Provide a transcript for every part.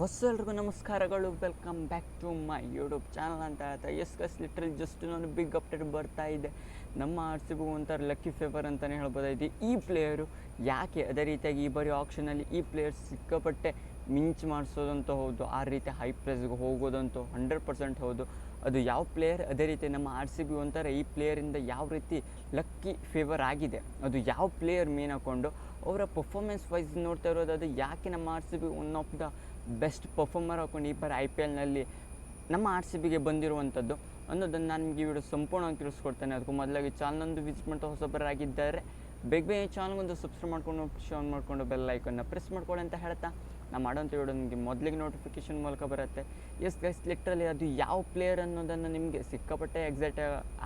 Bus ಎಲ್ರಿಗೂ ನಮಸ್ಕಾರಗಳು. Welcome back to my YouTube channel ಅಂತ ಹೇಳ್ತಾ ಎಸ್ ಕಸ್ ಲಿಟ್ರಲ್ ಜಸ್ಟ್ ನಾನು ಬಿಗ್ ಅಪ್ಡೇಟ್ ಬರ್ತಾ ಇದೆ. ನಮ್ಮ ಆರ್ ಸಿ ಬಿ ಒಂಥರ ಲಕ್ಕಿ ಫೇವರ್ ಅಂತಲೇ ಹೇಳ್ಬೋದಾಯ್ತು. ಈ ಪ್ಲೇಯರು ಯಾಕೆ ಅದೇ ರೀತಿಯಾಗಿ ಈ ಬರೀ ಆಪ್ಷನಲ್ಲಿ ಈ ಪ್ಲೇಯರ್ ಸಿಕ್ಕಾಪಟ್ಟೆ ಮಿಂಚ್ ಮಾಡಿಸೋದಂತ ಹೌದು, ಆ ರೀತಿ ಹೈ ಪ್ಲೇಸ್ಗೆ ಹೋಗೋದಂತೂ ಹಂಡ್ರೆಡ್ ಪರ್ಸೆಂಟ್ ಹೌದು. ಅದು ಯಾವ ಪ್ಲೇಯರ್ ಅದೇ ರೀತಿ ನಮ್ಮ ಆರ್ ಸಿ ಬಿ ಒಂಥರ ಈ ಪ್ಲೇಯರಿಂದ ಯಾವ ರೀತಿ ಲಕ್ಕಿ ಫೇವರ್ ಆಗಿದೆ, ಅದು ಯಾವ ಪ್ಲೇಯರ್ ಮೇನ್ ಹಾಕ್ಕೊಂಡು ಅವರ ಪರ್ಫಾರ್ಮೆನ್ಸ್ ವೈಸ್ ನೋಡ್ತಾ ಇರೋದು ಅದು ಯಾಕೆ ನಮ್ಮ R C B one of the best performer ಹಾಕೊಂಡು ಈ ಬಾರಿ ಐ ಪಿ ಎಲ್ನಲ್ಲಿ ನಮ್ಮ ಆರ್ ಸಿ ಬಿಗೆ ಬಂದಿರುವಂಥದ್ದು. ಅನ್ನೋದನ್ನು ನಾನು ನಿಮಗೆ ವಿಡಿಯೋ ಸಂಪೂರ್ಣವಾಗಿ ತಿಳಿಸ್ಕೊಡ್ತೇನೆ. ಅದಕ್ಕೂ ಮೊದಲಾಗಿ ಚಾನಲ್ನೊಂದು ವಿಸಿಟ್ ಮಾಡ್ತಾ ಹೊಸಬರಾಗಿದ್ದಾರೆ ಬೇಗ ಬೇಗ ಚಾನಲ್ಗೊಂದು ಸಬ್ಸ್ಕ್ರೈಬ್ ಮಾಡ್ಕೊಂಡು ಶೇರ್ ಮಾಡಿಕೊಂಡು ಬೆಲ್ ಐಕನ್ನ ಪ್ರೆಸ್ ಮಾಡ್ಕೊಳ್ಳಿ ಅಂತ ಹೇಳ್ತಾ ನಾ ಮಾಡೋಂಥ ವಿಡಿಯೋ ನಿಮಗೆ ಮೊದಲಿಗೆ ನೋಟಿಫಿಕೇಶನ್ ಮೂಲಕ ಬರುತ್ತೆ. ಎಸ್ ಗೈಸ್ ಲಿಟ್ರಲಿ ಅದು ಯಾವ ಪ್ಲೇಯರ್ ಅನ್ನೋದನ್ನು ನಿಮಗೆ ಸಿಕ್ಕಾಪಟ್ಟೆ ಎಕ್ಸೈಟ್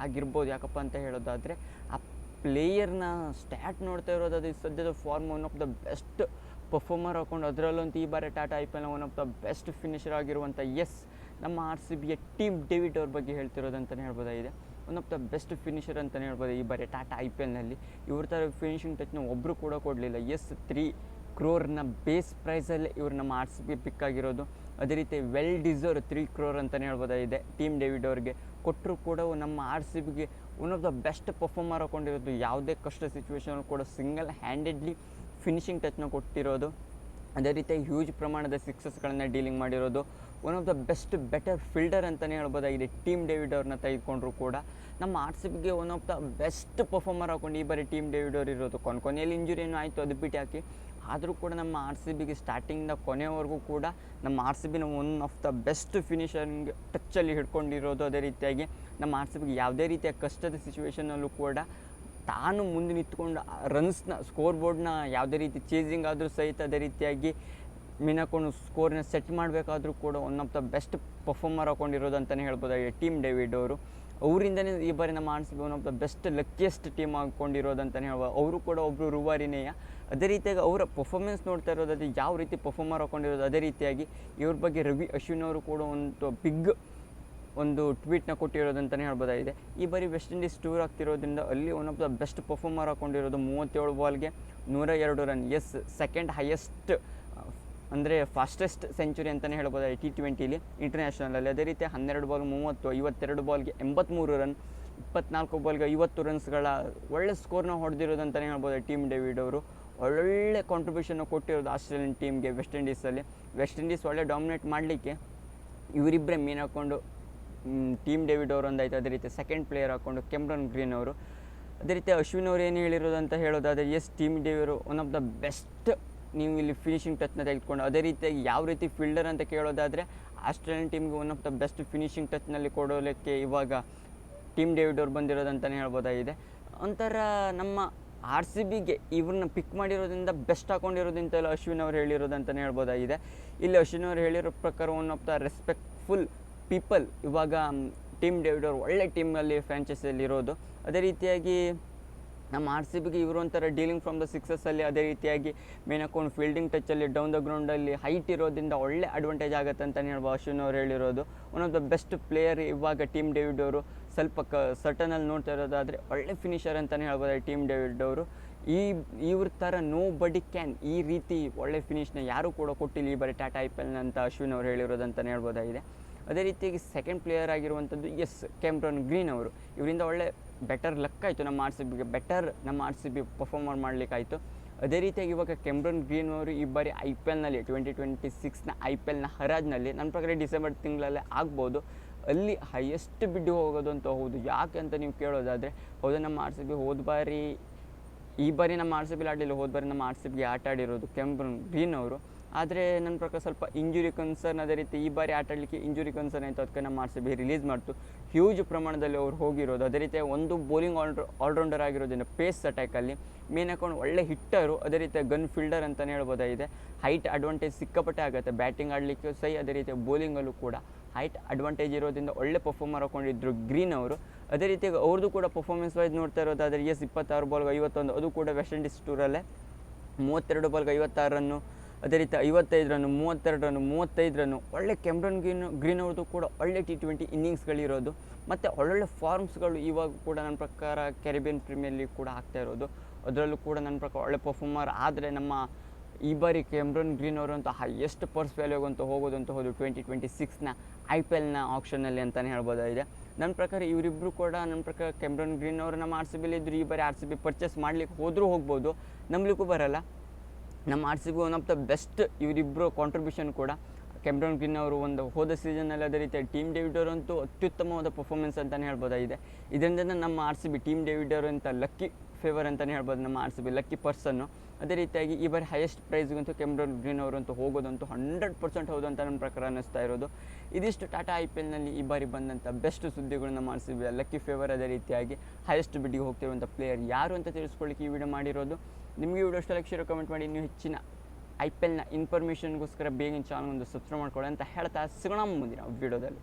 ಆಗಿರ್ಬೋದು, ಯಾಕಪ್ಪ ಅಂತ ಹೇಳೋದಾದರೆ, ಆ ಪ್ಲೇಯರ್ನ ಸ್ಟ್ಯಾಟ್ ನೋಡ್ತಾ ಇರೋದು, ಅದು ಸದ್ಯದ form one of the best performer ಹಾಕೊಂಡು ಅದರಲ್ಲಂತೂ ಈ ಬಾರಿ Tata I P L one of the best finisher ಆಗಿರುವಂಥ ಎಸ್ ನಮ್ಮ ಆರ್ ಸಿ ಬಿಯ ಟೀಮ್ ಡೇವಿಡ್ ಅವ್ರ ಬಗ್ಗೆ ಹೇಳ್ತಿರೋದಂತಲೇ ಹೇಳ್ಬೋದಾಗಿದೆ one of the best finisher ಅಂತಲೇ ಹೇಳ್ಬೋದು ಈ ಬಾರಿ ಟಾಟಾ ಐ ಪಿ ಎಲ್ನಲ್ಲಿ ಇವ್ರ ಥರ ಫಿನಿಷಿಂಗ್ ಟಚ್ನ ಒಬ್ಬರು ಕೂಡ ಕೊಡಲಿಲ್ಲ. ಎಸ್ ತ್ರೀ ಕ್ರೋರ್ನ ಬೇಸ್ ಪ್ರೈಸಲ್ಲೇ ಇವ್ರು ನಮ್ಮ ಆರ್ ಸಿ ಬಿ ಪಿಕ್ ಆಗಿರೋದು. ಅದೇ ರೀತಿ ವೆಲ್ ಡಿಸರ್ವ್ ತ್ರೀ ಕ್ರೋರ್ ಅಂತಲೇ ಹೇಳ್ಬೋದಾಗಿದೆ ಟೀಮ್ ಡೇವಿಡ್ ಅವ್ರಿಗೆ ಕೊಟ್ಟರು ಕೂಡ ನಮ್ಮ ಆರ್ ಸಿ ಬಿಗೆ one of the best performer ಹಾಕೊಂಡಿರೋದು. ಯಾವುದೇ ಕಷ್ಟ ಸಿಚುವೇಶನ್ ಕೂಡ ಸಿಂಗಲ್ ಹ್ಯಾಂಡೆಡ್ಲಿ ಫಿನಿಷಿಂಗ್ ಟಚ್ನ ಕೊಟ್ಟಿರೋದು. ಅದೇ ರೀತಿ ಹ್ಯೂಜ್ ಪ್ರಮಾಣದ ಸಿಕ್ಸಸ್ಗಳನ್ನು ಡೀಲಿಂಗ್ ಮಾಡಿರೋದು. One of the best better fielder ಅಂತಲೇ ಹೇಳ್ಬೋದಾಗಿದೆ ಟೀಮ್ ಡೇವಿಡ್ ಅವ್ರನ್ನ ತೆಗೆದುಕೊಂಡ್ರು ಕೂಡ. ನಮ್ಮ ಆರ್ ಸಿ ಬಿಗೆ one of the best performer ಹಾಕೊಂಡು ಈ ಬಾರಿ ಟೀಮ್ ಡೇವಿಡ್ ಅವ್ರು ಇರೋದು. ಕೊನೆ ಕೊನೆಯಲ್ಲಿ ಏನೋ ಆಯಿತು, ಅದು ಬಿಟ್ಟು ಹಾಕಿ ಆದರೂ ಕೂಡ ನಮ್ಮ ಆರ್ ಸಿ ಬಿಗೆ ಸ್ಟಾರ್ಟಿಂಗ್ನ ಕೊನೆಯವರೆಗೂ ಕೂಡ ನಮ್ಮ ಆರ್ ಸಿ ಬಿನ ಒನ್ ಆಫ್ ದ ಬೆಸ್ಟ್ ಫಿನಿಷರಿಂಗ್ ಟಚ್ಚಲ್ಲಿ ಹಿಡ್ಕೊಂಡಿರೋದು ಅದೇ ರೀತಿಯಾಗಿ. ನಮ್ಮ ಆರ್ ಸಿ ಬಿಗೆ ಯಾವುದೇ ರೀತಿಯ ಕಷ್ಟದ ಸಿಚುವೇಷನಲ್ಲೂ ಕೂಡ ತಾನು ಮುಂದೆ ನಿಂತ್ಕೊಂಡು ರನ್ಸ್ನ ಸ್ಕೋರ್ ಬೋರ್ಡ್ನ ಯಾವುದೇ ರೀತಿ ಚೇಸಿಂಗ್ ಆದರೂ ಸಹಿತ ಅದೇ ರೀತಿಯಾಗಿ ಮೀನಾಕೊಂಡು ಸ್ಕೋರ್ನ ಸೆಟ್ ಮಾಡಬೇಕಾದ್ರೂ ಕೂಡ one of the best performer ಹಾಕೊಂಡಿರೋದು ಅಂತಲೇ ಹೇಳ್ಬೋದಾಗಿದೆ. ಟೀಮ್ ಡೇವಿಡ್ ಅವರು. ಅವರಿಂದನೇ ಈ ಬಾರಿ ನಮ್ಮ R one of the best luckiest team ಹಾಕ್ಕೊಂಡಿರೋದು ಅಂತಲೇ ಹೇಳ್ಬೋದು. ಅವರು ಕೂಡ ಒಬ್ಬರು ರುವಾರಿನೇಯ. ಅದೇ ರೀತಿಯಾಗಿ ಅವರ ಪರ್ಫಾರ್ಮೆನ್ಸ್ ನೋಡ್ತಾ ಇರೋದಾದ್ರೆ ಯಾವ ರೀತಿ ಪರ್ಫಾರ್ಮರ್ ಹಾಕೊಂಡಿರೋದು ಅದೇ ರೀತಿಯಾಗಿ ಇವ್ರ ಬಗ್ಗೆ ರವಿ ಅಶ್ವಿನ್ ಅವರು ಕೂಡ ಒಂದು ಬಿಗ್ ಒಂದು ಟ್ವೀಟ್ನ ಕೊಟ್ಟಿರೋದಂತಲೇ ಹೇಳ್ಬೋದಾಗಿದೆ. ಈ ಬಾರಿ ವೆಸ್ಟ್ ಇಂಡೀಸ್ ಟೂರ್ ಆಗ್ತಿರೋದ್ರಿಂದ ಅಲ್ಲಿ one of the best performer ಹಾಕ್ಕೊಂಡಿರೋದು ಮೂವತ್ತೇಳು ಬಾಲ್ಗೆ ನೂರ ಎರಡು ರನ್ ಎಸ್ ಸೆಕೆಂಡ್ ಹೈಯೆಸ್ಟ್ ಅಂದರೆ ಫಾಸ್ಟೆಸ್ಟ್ ಸೆಂಚುರಿ ಅಂತಲೇ ಹೇಳ್ಬೋದಾಗಿದೆ ಟಿ ಟ್ವೆಂಟಿಲಿ ಇಂಟರ್ನ್ಯಾಷನಲಲ್ಲಿ ಅದೇ ರೀತಿ ಹನ್ನೆರಡು ಬಾಲ್ ಮೂವತ್ತು, ಐವತ್ತೆರಡು ಬಾಲ್ಗೆ ಎಂಬತ್ತ್ಮೂರು ರನ್ ಇಪ್ಪತ್ನಾಲ್ಕು ಬಾಲ್ಗೆ ಐವತ್ತು ರನ್ಸ್ಗಳ ಒಳ್ಳೆ ಸ್ಕೋರ್ನ ಹೊಡೆದಿರೋದಂತಲೇ ಹೇಳ್ಬೋದು ಟೀಮ್ ಡೇವಿಡ್ ಅವರು. ಒಳ್ಳೊಳ್ಳೆ ಕಾಂಟ್ರಿಬ್ಯೂಷನ್ ಕೊಟ್ಟಿರೋದು ಆಸ್ಟ್ರೇಲಿಯನ್ ಟೀಮ್ಗೆ ವೆಸ್ಟ್ ಇಂಡೀಸಲ್ಲಿ ವೆಸ್ಟ್ ಇಂಡೀಸ್ ಒಳ್ಳೆ ಡಾಮಿನೇಟ್ ಮಾಡಲಿಕ್ಕೆ ಇವರಿಬ್ಬರೇ ಮೇನ್ ಟೀಮ್ ಡೇವಿಡ್ ಅವರು ಒಂದಾಯ್ತು ಅದೇ ರೀತಿ ಸೆಕೆಂಡ್ ಪ್ಲೇಯರ್ ಹಾಕ್ಕೊಂಡು ಕೆಮ್ರನ್ ಗ್ರೀನ್ ಅವರು. ಅದೇ ರೀತಿ ಅಶ್ವಿನ್ ಅವರು ಏನು ಹೇಳಿರೋದು ಅಂತ ಹೇಳೋದಾದರೆ as Tim David one of the best ನೀವು ಇಲ್ಲಿ ಫಿನಿಷಿಂಗ್ ಟಚ್ನ ತೆಗೆದುಕೊಂಡು, ಅದೇ ರೀತಿಯಾಗಿ ಯಾವ ರೀತಿ ಫೀಲ್ಡರ್ ಅಂತ ಕೇಳೋದಾದರೆ ಆಸ್ಟ್ರೇಲಿಯನ್ ಟೀಮ್ಗೆ one of the best finishing ಟಚ್ನಲ್ಲಿ ಕೊಡೋದಕ್ಕೆ ಇವಾಗ ಟೀಮ್ ಡೇವಿಡ್ ಅವ್ರು ಬಂದಿರೋದಂತಲೇ ಹೇಳ್ಬೋದಾಗಿದೆ. ಒಂಥರ ನಮ್ಮ ಆರ್ ಸಿ ಬಿಗೆ ಇವ್ರನ್ನ ಪಿಕ್ ಮಾಡಿರೋದ್ರಿಂದ ಬೆಸ್ಟ್ ಹಾಕೊಂಡಿರೋದಿಂತೆಲ್ಲ ಅಶ್ವಿನ್ ಅವ್ರು ಹೇಳಿರೋದಂತಲೇ ಹೇಳ್ಬೋದಾಗಿದೆ. ಇಲ್ಲಿ ಅಶ್ವಿನ್ ಅವ್ರು ಹೇಳಿರೋ ಪ್ರಕಾರ one of the respectful people ಇವಾಗ ಟೀಮ್ ಡೇವಿಡ್ ಅವರು ಒಳ್ಳೆ ಟೀಮಲ್ಲಿ ಫ್ರಾಂಚೈಸಿಯಲ್ಲಿ ಇರೋದು. ಅದೇ ರೀತಿಯಾಗಿ ನಮ್ಮ ಆರ್ ಸಿ ಬಿಗೆ ಇವರು ಒಂಥರ ಡೀಲಿಂಗ್ ಫ್ರಮ್ ದ ಸಿಕ್ಸಸ್ಸಲ್ಲಿ ಅದೇ ರೀತಿಯಾಗಿ ಮೇನ್ ಅಕೌಂಟ್ ಫೀಲ್ಡಿಂಗ್ ಟಚ್ಚಲ್ಲಿ ಡೌನ್ ದ ಗ್ರೌಂಡಲ್ಲಿ ಹೈಟ್ ಇರೋದ್ರಿಂದ ಒಳ್ಳೆ ಅಡ್ವಾಂಟೇಜ್ ಆಗುತ್ತೆ ಅಂತಲೇ ಹೇಳ್ಬೋದು ಅಶ್ವಿನ್ ಅವ್ರು ಹೇಳಿರೋದು. One of the best player ಇವಾಗ ಟೀಮ್ ಡೇವಿಡ್ ಅವರು. ಸ್ವಲ್ಪ ಕ ಸಟನಲ್ಲಿ ನೋಡ್ತಾ ಇರೋದಾದರೆ ಒಳ್ಳೆ ಫಿನಿಷರ್ ಅಂತಲೇ ಹೇಳ್ಬೋದು ಟೀಮ್ ಡೇವಿಡ್ ಅವರು. ಈ, ಇವ್ರ ಥರ ನೋ ಬಡಿ ಕ್ಯಾನ್ ಈ ರೀತಿ ಒಳ್ಳೆ ಫಿನಿಷ್ನ ಯಾರೂ ಕೂಡ ಕೊಟ್ಟಿಲ್ಲ ಈ ಬಾರಿ ಟಾಟಾ ಐ ಪಿ ಎಲ್ನಂತ ಅಶ್ವಿನ್ ಅವ್ರು ಹೇಳಿರೋದಂತಲೇ ಹೇಳ್ಬೋದಾಗಿದೆ. ಅದೇ ರೀತಿಯಾಗಿ ಸೆಕೆಂಡ್ ಪ್ಲೇಯರ್ ಆಗಿರುವಂಥದ್ದು ಎಸ್ ಕೆಮ್ರನ್ ಗ್ರೀನ್ ಅವರು. ಇವರಿಂದ ಒಳ್ಳೆ ಬೆಟರ್ ಲಕ್ ಆಯಿತು ನಮ್ಮ ಆರ್ ಸಿ ಬಿಗೆ. ಬೆಟರ್ ನಮ್ಮ ಆರ್ ಸಿ ಬಿ ಪರ್ಫಾರ್ಮರ್ ಮಾಡಲಿಕ್ಕಾಯಿತು. ಅದೇ ರೀತಿಯಾಗಿ ಇವಾಗ ಕೆಮ್ರನ್ ಗ್ರೀನ್ ಅವರು ಈ ಬಾರಿ ಐ ಪಿ ಎಲ್ನಲ್ಲಿ ಟ್ವೆಂಟಿ ಟ್ವೆಂಟಿ ಸಿಕ್ಸ್ನ ಐ ಪಿ ಎಲ್ನ ಹರಾಜ್ನಲ್ಲಿ, ನನ್ನ ಪ್ರಕಾರ ಡಿಸೆಂಬರ್ ತಿಂಗಳಲ್ಲೇ ಆಗ್ಬೋದು. ಅಲ್ಲಿ ಹೈಯೆಸ್ಟ್ ಬಿಡ್ಡು ಹೋಗೋದು ಅಂತ ಹೌದು. ಯಾಕೆ ಅಂತ ನೀವು ಕೇಳೋದಾದರೆ, ಹೌದು ನಮ್ಮ ಆರ್ ಸಿ ಬಿ ಹೋದ ಬಾರಿ, ಈ ಬಾರಿ ನಮ್ಮ ಆರ್ ಸಿ ಬಿಲಿ ಆಡಲಿಲ್ಲ, ಹೋದ ಬಾರಿ ನಮ್ಮ ಆರ್ ಸಿ ಬಿಗೆ ಆಟ ಆಡಿರೋದು ಕೆಮ್ರನ್ ಗ್ರೀನ್ ಅವರು. ಆದರೆ ನನ್ನ ಪ್ರಕಾರ ಸ್ವಲ್ಪ ಇಂಜುರಿ ಕನ್ಸರ್ನ್ ಅದೇ ರೀತಿ ಈ ಬಾರಿ ಆಟಾಡಲಿಕ್ಕೆ ಇಂಜುರಿ ಕನ್ಸರ್ನ್ ಆಯಿತು. ಅದಕ್ಕೆ ನಮ್ಮ ಆರ್ ಸಿ ಬಿ ರಿಲೀಸ್ ಮಾಡ್ತು. ಹ್ಯೂಜ್ ಪ್ರಮಾಣದಲ್ಲಿ ಅವ್ರು ಹೋಗಿರೋದು. ಅದೇ ರೀತಿ ಒಂದು ಬೌಲಿಂಗ್ ಆಲ್ ಆಲ್ರೌಂಡರ್ ಆಗಿರೋದ್ರಿಂದ ಪೇಸ್ ಅಟ್ಯಾಕಲ್ಲಿ ಮೇನ್ ಹಾಕೊಂಡು ಒಳ್ಳೆ ಹಿಟ್ಟರು ಅದೇ ರೀತಿ ಗನ್ ಫೀಲ್ಡರ್ ಅಂತಲೇ ಹೇಳ್ಬೋದಾಗಿದೆ. ಹೈಟ್ ಅಡ್ವಾಂಟೇಜ್ ಸಿಕ್ಕಾಪಟ್ಟೆ ಆಗುತ್ತೆ. ಬ್ಯಾಟಿಂಗ್ ಆಡಲಿಕ್ಕೆ ಸೈ, ಅದೇ ರೀತಿ ಬೌಲಿಂಗಲ್ಲೂ ಕೂಡ ಹೈಟ್ ಅಡ್ವಾಂಟೇಜ್ ಇರೋದ್ರಿಂದ ಒಳ್ಳೆ ಪರ್ಫಾರ್ಮರ್ ಹಾಕೊಂಡಿದ್ರು ಗ್ರೀನ್ ಅವರು. ಅದೇ ರೀತಿ ಅವ್ರದ್ದು ಕೂಡ ಪರ್ಫಾರ್ಮೆನ್ಸ್ ವೈಸ್ ನೋಡ್ತಾ ಇರೋದಾದರೆ ಎಸ್ ಇಪ್ಪತ್ತಾರು ಬಾಲ್ಗೆ ಐವತ್ತೊಂದು, ಅದು ಕೂಡ ವೆಸ್ಟ್ ಇಂಡೀಸ್ ಟೂರಲ್ಲೇ ಮೂವತ್ತೆರಡು ಬಾಲ್ಗೆ ಐವತ್ತಾರು ರನ್ನು ಅದೇ ರೀತಿ ಐವತ್ತೈದು ರನ್ನು ಮೂವತ್ತೆರಡು ರನ್ನು ಮೂವತ್ತೈದು ರನ್ನು ಒಳ್ಳೆ ಕೆಮ್ರನ್ ಗ್ರೀನ್ ಗ್ರೀನ್ ಅವ್ರದ್ದು ಕೂಡ ಒಳ್ಳೆ ಟಿ ಟ್ವೆಂಟಿ ಇನ್ನಿಂಗ್ಸ್ಗಳಿರೋದು. ಮತ್ತು ಒಳ್ಳೊಳ್ಳೆ ಫಾರ್ಮ್ಸ್ಗಳು ಇವಾಗ ಕೂಡ ನನ್ನ ಪ್ರಕಾರ ಕೆರಿಬಿಯನ್ ಪ್ರೀಮಿಯರ್ ಲೀಗ್ ಕೂಡ ಆಗ್ತಾ ಇರೋದು. ಅದರಲ್ಲೂ ಕೂಡ ನನ್ನ ಪ್ರಕಾರ ಒಳ್ಳೆ ಪರ್ಫಾರ್ಮರ್ ಆದರೆ ನಮ್ಮ ಈ ಬಾರಿ ಕೆಮ್ರನ್ ಗ್ರೀನ್ ಅವರು ಅಂತ ಹೈಯೆಸ್ಟ್ ಪರ್ಸ್ ವ್ಯಾಲ್ಯೂಗೆ ಅಂತ ಹೋಗೋದು ಅಂತ ಹೋದು ಟ್ವೆಂಟಿ ಟ್ವೆಂಟಿ ಸಿಕ್ಸ್ನ ಐ ಪಿ ಎಲ್ನ ಆಪ್ಷನಲ್ಲಿ ಅಂತಲೇ ಹೇಳ್ಬೋದಾಗಿದೆ. ನನ್ನ ಪ್ರಕಾರ ಇವರಿಬ್ಬರು ಕೂಡ ನನ್ನ ಪ್ರಕಾರ ಕೆಮ್ರನ್ ಗ್ರೀನ್ ಅವರು ನಮ್ಮ ಆರ್ ಸಿ ಬಿಲಿ ಇದ್ರು ಈ ಬಾರಿ ಆರ್ ಸಿ ಬಿ ಪರ್ಚೇಸ್ ಮಾಡ್ಲಿಕ್ಕೆ ಹೋದರೂ ಹೋಗ್ಬೋದು. ನಂಬಲಿಕ್ಕೂ ಬರಲ್ಲ. ನಮ್ಮ R C B one of the best ಇವರಿಬ್ಬರು ಕಾಂಟ್ರಿಬ್ಯೂಷನ್ ಕೂಡ. ಕೆಮ್ರಾನ್ ಗ್ರೀನ್ ಅವರು ಒಂದು ಹೋದ ಸೀಸನಲ್ಲಿ ಅದೇ ರೀತಿ ಟೀಮ್ ಡೇವಿಡ್ ಅಂತೂ ಅತ್ಯುತ್ತಮವಾದ ಪರ್ಫಾರ್ಮೆನ್ಸ್ ಅಂತಲೇ ಹೇಳ್ಬೋದಾಗಿದೆ. ಇದರಿಂದ ನಮ್ಮ R C B Tim David ಅವರು ಅಂತ ಲಕ್ಕಿ ಫೇವರ್ ಅಂತಲೇ ಹೇಳ್ಬೋದು ನಮ್ಮ ಆರ್ ಸಿ ಬಿ ಲಕ್ಕಿ ಪರ್ಸನ್ನು ಅದೇ ರೀತಿಯಾಗಿ ಈ ಬಾರಿ ಹೈಯೆಸ್ಟ್ ಪ್ರೈಸ್ಗಂತೂ ಕೆಮ್ರಾನ್ ಗ್ರೀನ್ ಅವರಂತೂ ಹೋಗೋದಂತೂ ಹಂಡ್ರೆಡ್ ಪರ್ಸೆಂಟ್ ಹೌದು ಅಂತ ನನ್ನ ಪ್ರಕಾರ ಅನ್ನಿಸ್ತಾ ಇರೋದು. ಇದಿಷ್ಟು ಟಾಟಾ ಐ ಪಿ ಎಲ್ನಲ್ಲಿ ಈ ಬಾರಿ ಬಂದಂಥ ಬೆಸ್ಟ್ ಸುದ್ದಿಗಳು ನಮ್ಮ R C B lucky favour ಅದೇ ರೀತಿಯಾಗಿ ಹೈಯೆಸ್ಟ್ ಬಿಡ್ಡಿಗೆ ಹೋಗ್ತಿರುವಂಥ ಪ್ಲೇಯರ್ ಯಾರು ಅಂತ ತಿಳಿಸ್ಕೊಳ್ಳಿಕ್ಕೆ ಈ ವಿಡಿಯೋ ಮಾಡಿರೋದು. ನಿಮಗೆ ವಿಡಿಯೋ ಇಷ್ಟ ಲಕ್ಷ ಕಮೆಂಟ್ ಮಾಡಿ, ಇನ್ನೂ ಹೆಚ್ಚಿನ ಐ ಪಿ ಎಲ್ನ ಇನ್ಫಾರ್ಮೇಷನ್ಗೋಸ್ಕರ ಬೇಗ ಚಾನಲ್ ಒಂದು ಸಬ್ಸ್ಕ್ರೈಬ್ ಮಾಡ್ಕೊಳ್ಳಿ ಅಂತ ಹೇಳ್ತಾ ಸಿಗೋಣ ಮುಂದಿನ ವಿಡಿಯೋದಲ್ಲಿ.